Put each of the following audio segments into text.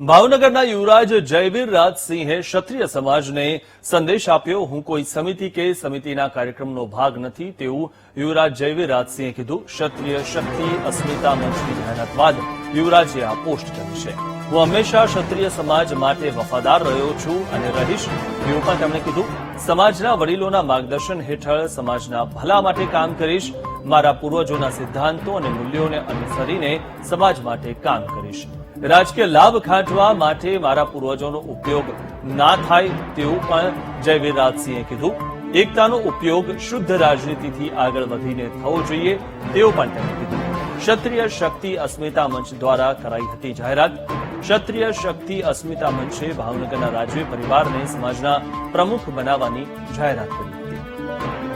ભાવનગરના યુવરાજ જયવીર રાજસિંહે ક્ષત્રિય સમાજને સંદેશ આપ્યો, હું કોઈ સમિતિ કે સમિતિના કાર્યક્રમનો ભાગ નથી તેવું યુવરાજ જયવીર રાજસિંહે કીધું. ક્ષત્રિય શક્તિ, અસ્મિતા મંચની મહેનત બાદ યુવરાજે આ પોસ્ટ કરી છે. હું હંમેશા ક્ષત્રિય સમાજ માટે વફાદાર રહ્યો છું અને રહીશ. એવું પણ તેમણે કીધું. સમાજના વડીલોના માર્ગદર્શન હેઠળ સમાજના ભલા માટે કામ કરીશ. મારા પૂર્વજોના સિદ્ધાંતો અને મૂલ્યોને અનુસરીને સમાજ માટે કામ કરીશ. રાજકીય લાભ ખાંચવા માટે મારા પૂર્વજોનો ઉપયોગ ના થાય તેવું પણ જયવીર રાજસિંહે કીધું. એકતાનો ઉપયોગ શુદ્ધ રાજનીતિથી આગળ વધીને થવો જોઈએ તેવું પણ તેમણે કીધું. ક્ષત્રિય શક્તિ અસ્મિતા મંચ દ્વારા કરાઈ હતી જાહેરાત. ક્ષત્રિય શક્તિ અસ્મિતા મંચે ભાવનગરના રાજવી પરિવારને સમાજના પ્રમુખ બનાવવાની જાહેરાત કરી હતી.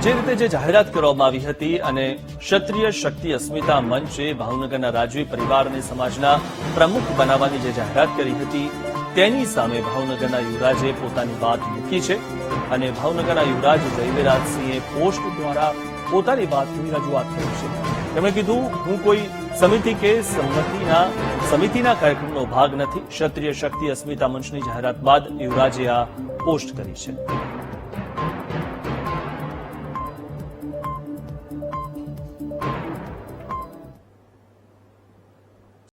જે રીતે જે જાહેરાત કરવામાં આવી હતી અને ક્ષત્રિય શક્તિ અસ્મિતા મંચે ભાવનગરના રાજવી પરિવારને સમાજના પ્રમુખ બનાવવાની જે જાહેરાત કરી હતી, તેની સામે ભાવનગરના યુવરાજે પોતાની વાત મૂકી છે અને ભાવનગરના યુવરાજ જયવીરાજસિંહે પોસ્ટ દ્વારા પોતાની વાતની રજૂઆત કરી છે. તેમણે કીધું, હું કોઈ સમિતિ કે સંમતિના, સમિતિના કાર્યક્રમનો ભાગ નથી. ક્ષત્રિય શક્તિ અસ્મિતા મંચની જાહેરાત બાદ યુવરાજે આ પોસ્ટ કરી છે.